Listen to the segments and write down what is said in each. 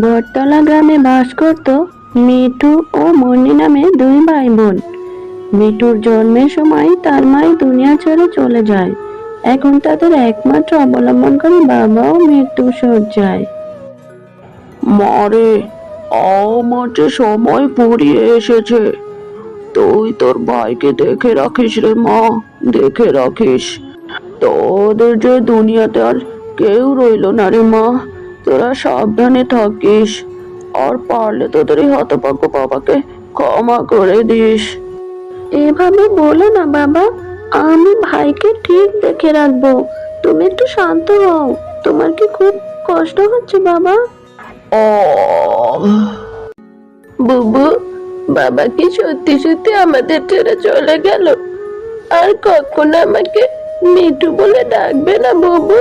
বটতলা গ্রামে বাস করত মিঠু ও মনি নামে দুই ভাই বোন মিঠুর জন্মের সময় তার মাই দুনিয়া ছেড়ে চলে যায়। এখন তাদের একমাত্র অবলম্বনকারী বাবাও মৃত্যু সজ্জায় মরে আমার যে সময় ফুরিয়ে এসেছে। তুই তোর ভাইকে দেখে রাখিস রে মা, দেখে রাখিস। তোদের যে দুনিয়াতে আর কেউ রইল না রে মা। তোরা সাবধানে থাকিস। আর পারলে তোদের এই হতভাগ্য বাবাকে ক্ষমা করে দিস। এভাবে বলো না বাবা আমি ভাইকে ঠিক দেখে রাখব। তুমি একটু শান্ত হও তোমার কি খুব কষ্ট হচ্ছে বাবা? ও বুবু বাবা কি সত্যি সত্যি আমাদের ছেড়ে চলে গেল? আর কখনো আমাকে মিঠু বলে ডাকবে না বুবু?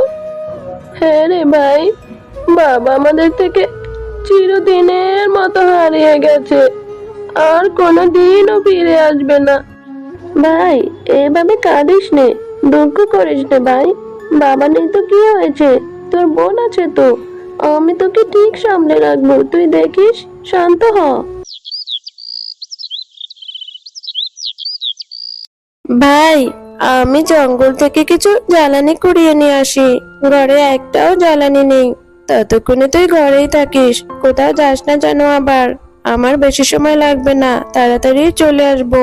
হ্যাঁ রে ভাই। বাবা আমাদের থেকে চিরদিনের মতো হারিয়ে গেছে। আর কোনো দিনও ফিরে আসবে না। ভাই এভাবে কাঁদিস নে দুঃখ করিস নে ভাই। বাবা নেই তো কি হয়েছে? তোর বোন আছে তো। আমি তোকে ঠিক সামলে রাখব তুই দেখিস শান্ত হ। ভাই আমি জঙ্গল থেকে কিছু জ্বালানি কুড়িয়ে নিয়ে আসি। ঘরে একটাও জ্বালানি নেই। ততক্ষণে তুই ঘরেই থাকিস। কোথাও যাস না যেন আবার। আমার বেশি সময় লাগবে না তাড়াতাড়ি চলে আসব।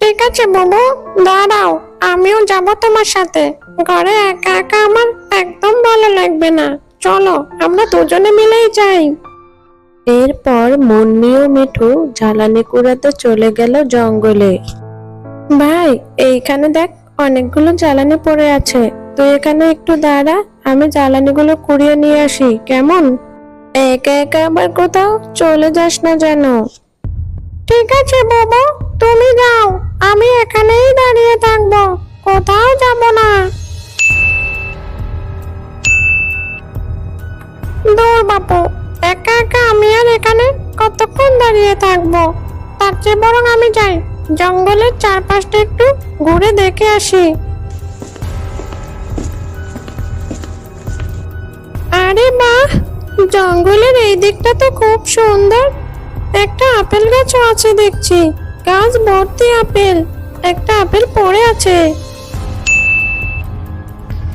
ঠিক আছে বাবু দাঁড়াও আমিও যাব তোমার সাথে। ঘরে একা একা আমার একদম ভালো লাগবে না। চলো আমরা দুজনে মিলেই যাই। এরপর মুন্নি ও মিঠু জ্বালানি কুড়াতে চলে গেল জঙ্গলে। ভাই এইখানে দেখ অনেকগুলো জ্বালানি পড়ে আছে। তুই এখানে একটু দাঁড়া, আমি জ্বালানিগুলো কুড়িয়ে নিয়ে আসি, কেমন? একা একা আবার কোথাও চলে যাস না যেন। ঠিক আছে বাবু, তুমি যাও, আমি এখানেই দাঁড়িয়ে থাকব, কোথাও যাব না। দূর বাপু, একা একা আমি আর এখানে কতক্ষণ দাঁড়িয়ে থাকব? তার চেয়ে বরং আমি যাই, জঙ্গলের চারপাশটা একটু ঘুরে দেখে আসি। আরে বাহ জঙ্গলের এই দিকটা তো খুব সুন্দর। একটা আপেল গাছও আছে দেখছি। গাছ ভর্তি আপেল। একটা আপেল পড়ে আছে।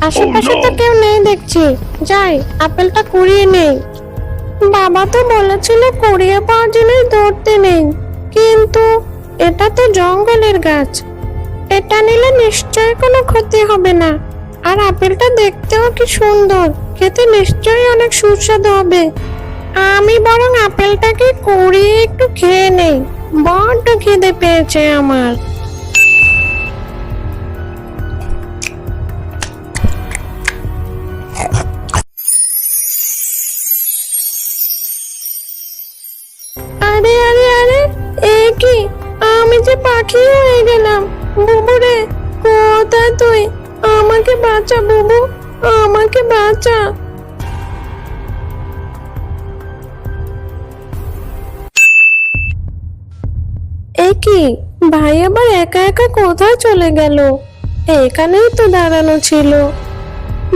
আশেপাশে তো কেউ নেই দেখছি। যাই আপেলটা কুড়িয়ে নেই। বাবা তো বলেছিল কুড়িয়ে পাওয়ার জিনিস ধরতে নেই। কিন্তু এটা তো জঙ্গলের গাছ। এটা নিলে নিশ্চয় কোনো ক্ষতি হবে না। আর আপেলটা দেখতেও কি সুন্দর। খেতে নিশ্চয়ই অনেক সুস্বাদু হবে। আমি বরং আপেলটাকে কুড়িয়ে একটু খেয়ে নেই। বড্ড খিদে পেয়েছে আমার। আরে আরে আরে, এ কি? আমি যে পাখি হয়ে গেলাম। বুবু রে, কোথায় তুই? আমাকে বাঁচা, বুবু। আমাকে বাঁচা। এ কি? ভাই আবার একা একা কোথায় চলে গেল? এখানেই তো দাঁড়ানো ছিল।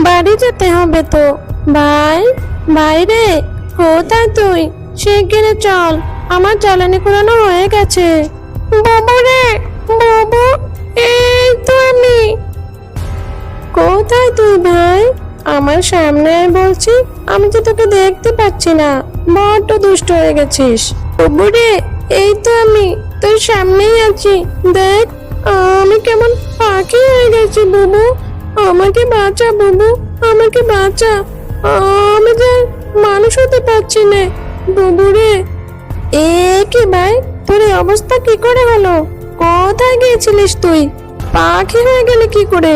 বাড়ি যেতে হবে তো। ভাই ভাই রে কোথায় তুই। শিগগিরে চল, আমার জ্বালানি কুড়ানো হয়ে গেছে। বাবু রে, বাবু, এই তো আমি। কোথায় তুই ভাই? আমার সামনে বলছি, আমি তো তোকে দেখতে পাচ্ছি না। বড্ড দুষ্ট হয়ে গেছিস। বাবু রে, এই তো আমি, তোর সামনেই আছি। দেখ, আমি কেমন পাখি হয়ে গেছি বুবু। আমাকে বাঁচা বুবু, আমাকে বাঁচা। আমি যে মানুষ হতে পারছি না, বুবু রে। এ কি ভাই, তোর অবস্থা কি করে হলো? কোথায় গিয়েছিলিস তুই? পাখি হয়ে গেলি কি করে?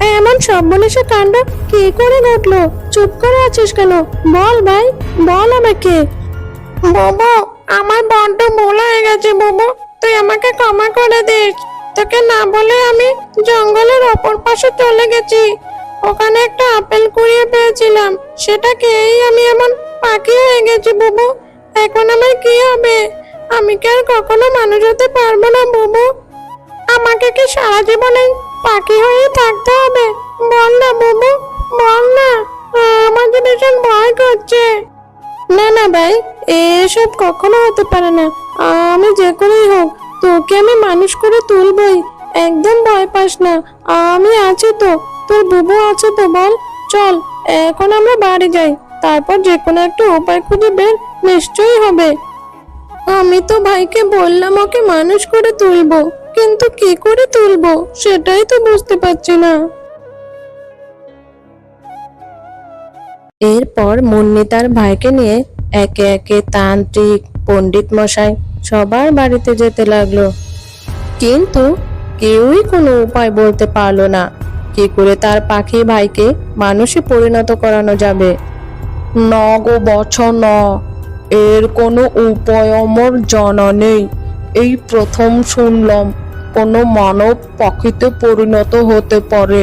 এমন সর্বনেশে কাণ্ড কি করে ঘটলো চুপ করে আছিস কেন? বল ভাই, বল আমাকে। বাবু, আমার বড্ড ভুল হয়ে গেছে বাবু। তুই আমাকে ক্ষমা করে দিস তোকে না বলে আমি জঙ্গলের অপর পাশে চলে গেছি। ওখানে একটা আপেল কুড়িয়ে পেয়েছিলাম। সেটা খেয়েই আমি এমন পাখি হয়ে গেছি বাবু। এখন আমার কি হবে? আমি কি আর কখনো মানুষ হতে পারব না বাবু? আমাকে কি সারা জীবনে পাখি হয়ে থাকতে হবে। বল না, বাবু, বল না। আমার যে ভীষণ ভয় করছে। না না, ভাই, এসব কখনো হতে পারে না। আমি যে করেই হোক, তোকে আমি মানুষ করে তুলবই। একদম ভয় পাস না। আমি আছি তো। তোর বুবু আছে তো, বল। চল, এখন আমরা বাড়ি যাই। তারপর যে কোনো একটা উপায় খুঁজে বের নিশ্চয়ই হবে। আমি তো ভাইকে বললাম ওকে মানুষ করে তুলবো। কিন্তু কি করে তুলবো? সেটাই তো বুঝতে পারছি না। এরপর মুন্নি তার ভাইকে নিয়ে একে একে তান্ত্রিক, পণ্ডিত মশাই সবার বাড়িতে যেতে লাগল। কিন্তু কেউই কোনো উপায় বলতে পারল না। কি করে তার পাখি ভাইকে মানুষে পরিণত করানো যাবে? ন গো বছর ন। এর কোনো উপায় আমার জানা নেই। এই প্রথম শুনলাম। কোনো মানব পাখিতে পরিণত হতে পারে।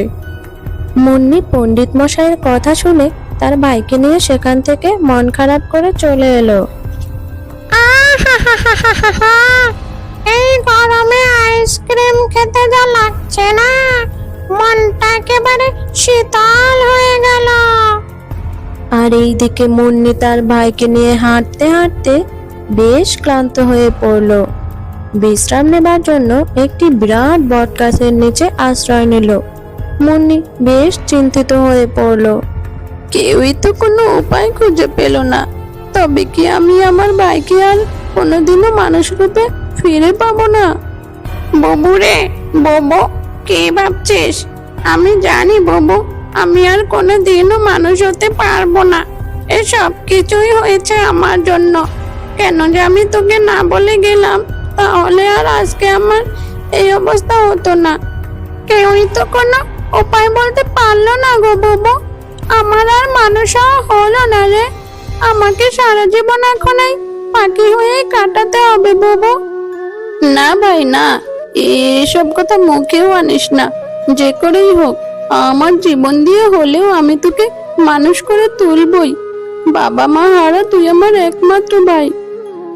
মুন্নি পণ্ডিত মশাইয়ের কথা শুনে তার ভাইকে নিয়ে সেখান থেকে মন খারাপ করে চলে এলো। এই গরমে আইসক্রিম খেতে যা লাগছে না। মনটা একেবারে শীতল হয়ে গেল। আর এইদিকে মুন্নি তার ভাইকে নিয়ে হাঁটতে হাঁটতে বেশ ক্লান্ত হয়ে পড়ল। বিশ্রাম নেবার জন্য একটি বিরাট বটগাছের নিচে আশ্রয় নিল। মুন্নি বেশ চিন্তিত হয়ে পড়ল। কেউই তো কোনো উপায় খুঁজে পেল না। তবে কি আমি আমার ভাইকে আর কোনোদিনও মানুষ রূপে ফিরে পাবো না? ববু রে ববু, কে ভাবছিস? আমি জানি ববু, আমি আর কোনোদিনও মানুষ হতে পারব না। এসব কিছুই হয়েছে আমার জন্য। কেন যে আমি তোকে না বলে গেলাম? তাহলে আর আজকে আমার এই অবস্থা হতো না। কেউই তো কোনো উপায় বলতে পারল না গো বাবু। আমার আর মানুষ হলো না রে। আমাকে সারা জীবন এখন এই পাখি হয়ে কাটাতে হবে বাবু। না ভাই, না। এসব কথা মুখেও আনিস না। যে করেই হোক, আমার জীবন দিয়ে হলেও আমি তোকে মানুষ করে তুলবই। বাবা মা হারা তুই আমার একমাত্র ভাই।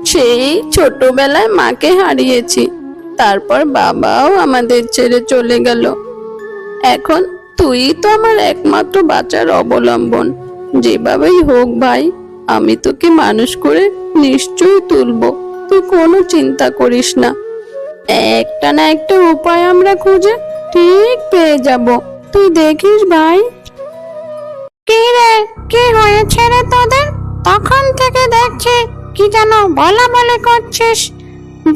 সেই ছোটবেলায় মাকে হারিয়েছি। তারপর বাবাও আমাদের ছেড়ে চলে গেল। এখন তুই তো আমার একমাত্র বাঁচার অবলম্বন। যেভাবেই হোক ভাই, আমি তোকে মানুষ করে নিশ্চয়ই তুলবো। তুই কোনো চিন্তা করিস না। একটা না একটা উপায় আমরা খুঁজে ঠিক পেয়ে যাব। তুই দেখিস ভাই। কে রে? কি হয়েছে রে তোদের? তখন থেকে দেখছি? কি যেন বলা বলে করছিস?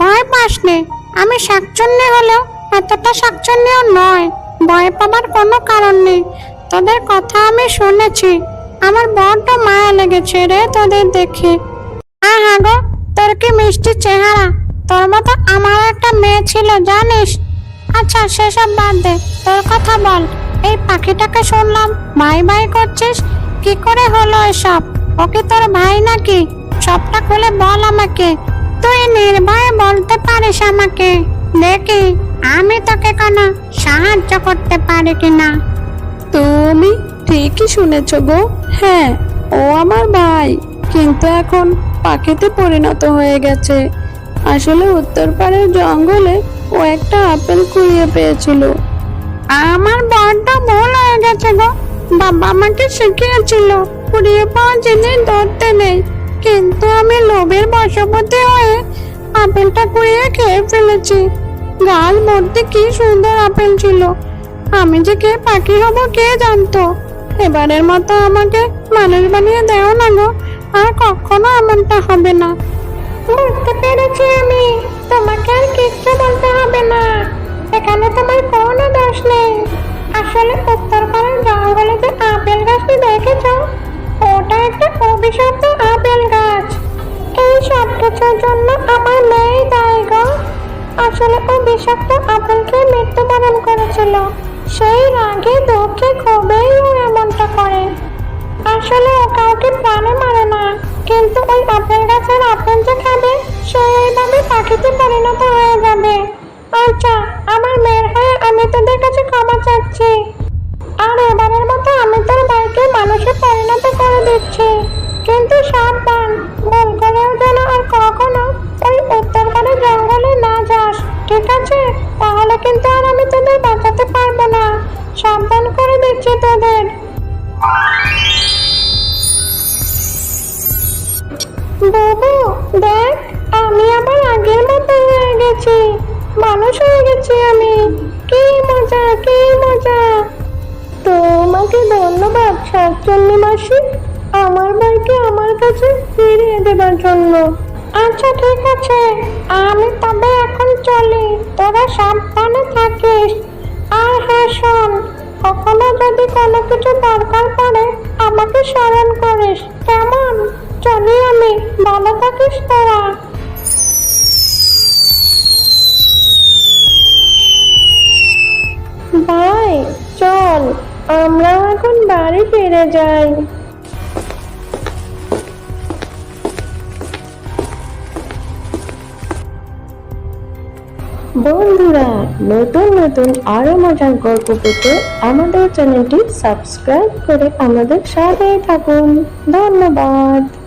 ভয় পাস নে, আমি শাকচুন্নি হলেও এতটা শাকচুন্নিও নয়, ভয় পাবার কোনো কারণ নেই। তোদের কথা আমি শুনেছি, আমার বড্ড মায়া লেগেছে রে তোদের দেখে। আহা গো, তোর কি মিষ্টি চেহারা? তোর মতো আমার একটা মেয়ে ছিল, জানিস? আচ্ছা সেসব বাদ দে, তোর কথা বল। এই পাখিটাকে শুনলাম ভাই ভাই করছিস? কি করে হলো এসব? ওকে তোর ভাই নাকি? সবটা খুলে বল আমাকে। তুই নির্ভয়ে বলতে পারিস আমাকে। দেখি আমি তোকে কোনো সাহায্য করতে পারি কিনা। তুমি ঠিকই শুনেছ গো। হ্যাঁ ও আমার ভাই। কিন্তু এখন পাখিতে পরিণত হয়ে গেছে। আসলে উত্তর পাড়ের জঙ্গলে ও একটা আপেল কুড়িয়ে পেয়েছিল। আমার বড্ড ভুল হয়ে গেছে গো। বাবা আমাকে শিখিয়েছিল কুড়িয়ে পাওয়া জিনিস ধরতে নেই। কিন্তু আমি লোভের বশবর্তী হয়ে আপেলটা কুড়িয়ে খেয়ে ফেলেছি। গাল ভর্তি কি সুন্দর আপেল ছিল। আমি যে কে পাখি হব কে জানতো? এবারের মতো আমাকে মানুষ বানিয়ে দেও না গো, আর কখনো এমনটা হবে না। বুঝতে পেরেছি আমি, তোমাকে আর কিচ্ছু বলতে হবে না। এখানে তোমার কোনো দোষ নেই। আসলে উত্তরপাড়ার জঙ্গলে যে আপেল গাছটি দেখেছ ওটা একটা অভিশপ্ত আপেল গাছ। এই সব কিছুর জন্য আমার মেয়ে দায়ী গো। আসলে ও বিষাক্ত আপেলকে মৃত্যুবরণ করেছিল। সেই রাগে, দুঃখে ক্ষোভেই ও এমনটা করে। আসলে ও কাউকে প্রাণে মারে না, কিন্তু ওই আপেল গাছের আপেল যে খাবে, সে এইভাবে পাখিতে পরিণত হয়ে যাবে। আচ্ছা আমার মেয়ের হয়ে আমি তোদের কাছে ক্ষমা চাচ্ছি। দিচ্ছে। কিন্তু সাবধান, ভুল যেন আর কখনো ওই উত্তরপাড়ের জঙ্গলে না যাস, ঠিক আছে? তাহলে কিন্তু আর আমি তোদের বাঁচাতে পারব না। সাবধান করে দিচ্ছি তোদের। বাবু, দেখ, আমি আবার আগের মতো হয়ে গেছি। মানুষ হয়ে গেছি আমি। কি মজা কি মজা। তোমাকে ধন্যবাদ শাকচন্নি মাসি। আমার ভাইকে আমার কাছে ফিরিয়ে দেবার জন্য। আচ্ছা ঠিক আছে। আমি তবে এখন চলি। তোরা সাবধানে থাকিস। আর হ্যাঁ শোন, কখনো যদি কোনো কিছু দরকার পড়ে, আমাকে স্মরণ করিস। কেমন? চলি আমি। ভালো থাকিস তোরা। ভাই, চল আমরা এখন বাড়ি ফিরে যাই। বন্ধুরা, নতুন নতুন আরও মজার গল্প পেতে আমাদের চ্যানেলটি সাবস্ক্রাইব করে আমাদের সাথেই থাকুন। ধন্যবাদ।